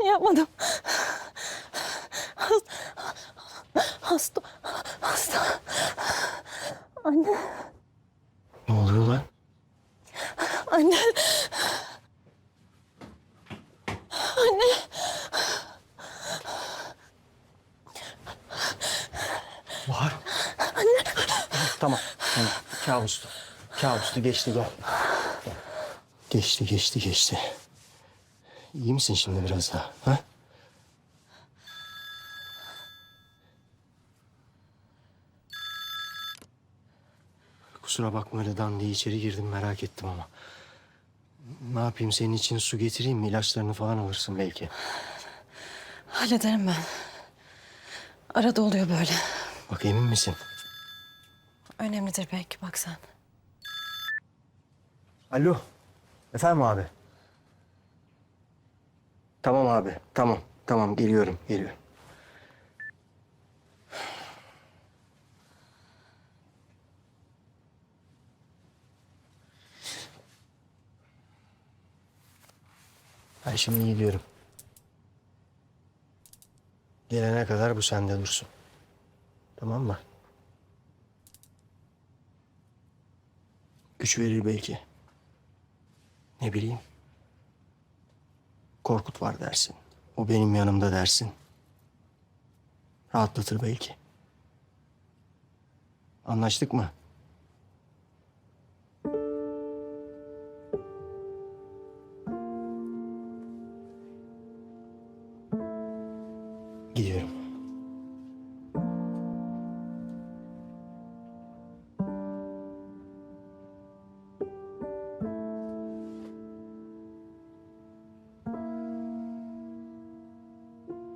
Ben yapmadım. Hasta. Hasta. Hasta. Anne. Ne oluyor lan? Anne. Anne. Bahar. Anne. Tamam, tamam. Kabustu. Kabustu geçti gel. Geçti, geçti, geçti. İyi misin şimdi biraz daha? Ha? Kusura bakma öyle dan diye içeri girdim merak ettim ama. Ne yapayım senin için su getireyim mi? İlaçlarını falan alırsın belki. Hallederim ben. Arada oluyor böyle. Bak emin misin? Önemlidir belki bak sen. Alo. Efendim abi. Tamam abi. Tamam. Tamam geliyorum. Geliyorum. Ben şimdi gidiyorum. Gelene kadar bu sende dursun. Tamam mı? Güç verir belki. Ne bileyim. Korkut var dersin. O benim yanımda dersin. Rahatlatır belki. Anlaştık mı? Gidiyorum.